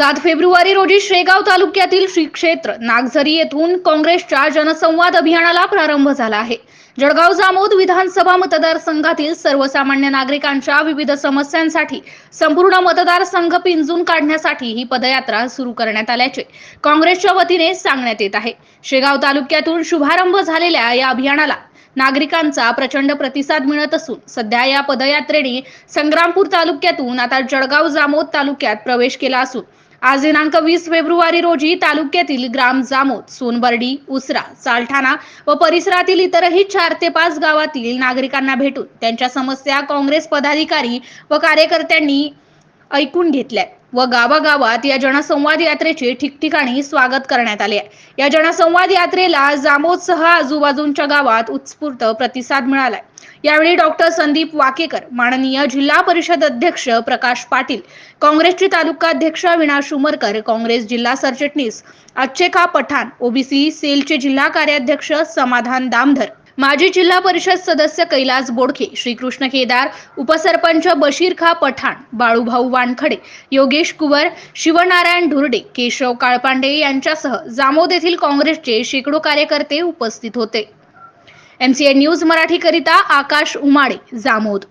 सात फेब्रुवारी रोजी शेगाव तालुक्यातील श्री क्षेत्र नागझरी येथून काँग्रेसच्या जनसंवाद अभियानाला प्रारंभ झाला आहे. जळगाव जामोद विधानसभा मतदारसंघातील सर्वसामान्य नागरिकांच्या विविध समस्यांसाठी संपूर्ण मतदारसंघ पिंजून काढण्यासाठी ही पदयात्रा सुरू करण्यात आल्याचे काँग्रेसच्या वतीने सांगण्यात येत आहे. शेगाव तालुक्यातून शुभारंभ झालेल्या या अभियानाला नागरिकांचा प्रचंड प्रतिसाद मिळत असून सध्या या पदयात्रेने संग्रामपूर तालुक्यातून आता जळगाव जामोद तालुक्यात प्रवेश केला असून आज दिनांक वीस फेब्रुवारी रोजी तालुक्यातील ग्राम जामोद सोनबर्डी उसरा सालठाणा व परिसरातील इतरही चार ते पाच गावातील नागरिकांना भेटून त्यांच्या समस्या काँग्रेस पदाधिकारी व कार्यकर्त्यांनी ऐकून घेतल्या. व गावागावात या जनसंवाद यात्रेचे ठिकठिकाणी स्वागत करण्यात आले आहे. या जनसंवाद यात्रेला जामोदसह आजूबाजूंच्या गावात उत्स्फूर्त प्रतिसाद मिळालाय. यावेळी डॉक्टर संदीप वाकेकर माननीय जिल्हा परिषद अध्यक्ष प्रकाश पाटील काँग्रेसचे तालुका अध्यक्ष विणा उमरकर काँग्रेस जिल्हा सरचिटणीस अच्छेखा पठाण ओबीसी सेलचे जिल्हा कार्याध्यक्ष समाधान दामधर माजी जिल्हा परिषद सदस्य कैलास बोडखे श्रीकृष्ण केदार उपसरपंच बशीर खा पठाण बाळूभाऊ वानखडे योगेश कुवर शिवनारायण धुर्डे केशव काळपांडे यांच्यासह जामोद येथील काँग्रेसचे शेकडो कार्यकर्ते उपस्थित होते. एमसीए न्यूज मराठी करिता आकाश उमाडे जामोद.